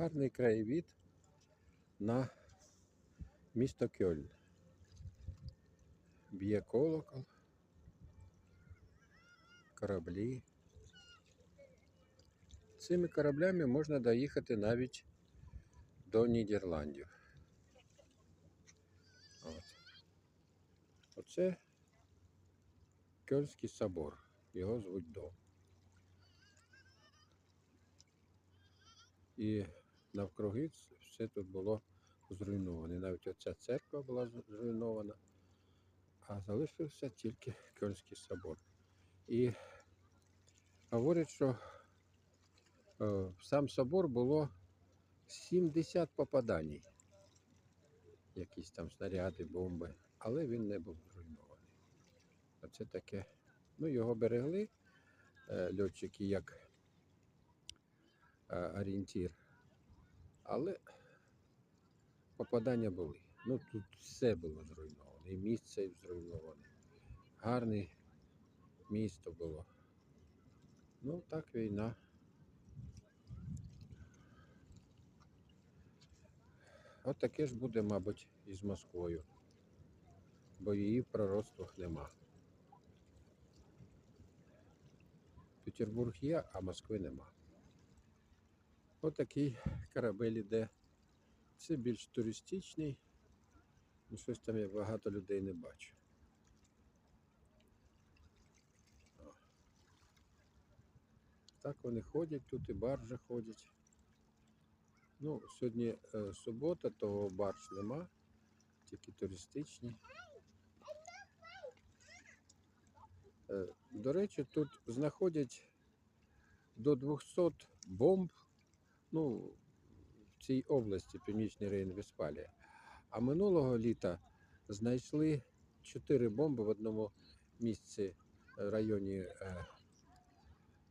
Гарний краєвід на місто Кьольн. Б'є колокол, кораблі. Цими кораблями можна доїхати навіть до Нідерландів. От. Оце Кьольський собор. Його звуть Дом. І навкруги все тут було зруйноване. Навіть оця церква була зруйнована, а залишився тільки Кьольський собор. І говорять, що е, в сам собор було 70 попадань. Якісь там снаряди, бомби, але він не був зруйнований. Оце таке. Ну, його берегли е, льотчики як е, орієнтір. Але попадання були. Ну тут все було зруйноване. І місце зруйноване. Гарне місто було. Ну так війна. От таке ж буде, мабуть, і з Москвою. Бо її в пророцтвах нема. Петербург є, а Москви нема. Отакий корабель іде. Це більш туристичний. Ну, щось там я багато людей не бачу. О. Так вони ходять, тут і баржі ходять. Ну, сьогодні е, субота, того барж нема, тільки туристичні. Е, до речі, тут знаходять до 200 бомб ну, в цій області Північний Рейн-Вестфалія. А минулого літа знайшли 4 бомби в одному місці е, районі е,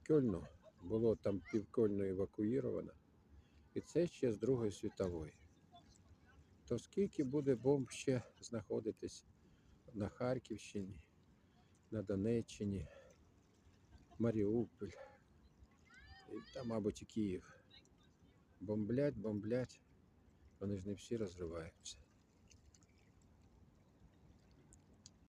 Кьольну. Було там півкольно евакуїровано. І це ще з Другої світової. То скільки буде бомб ще знаходитись на Харківщині, на Донеччині, Маріуполь, і там, мабуть, і Київ. Бомблять, бомблять. Вони ж не всі розриваються.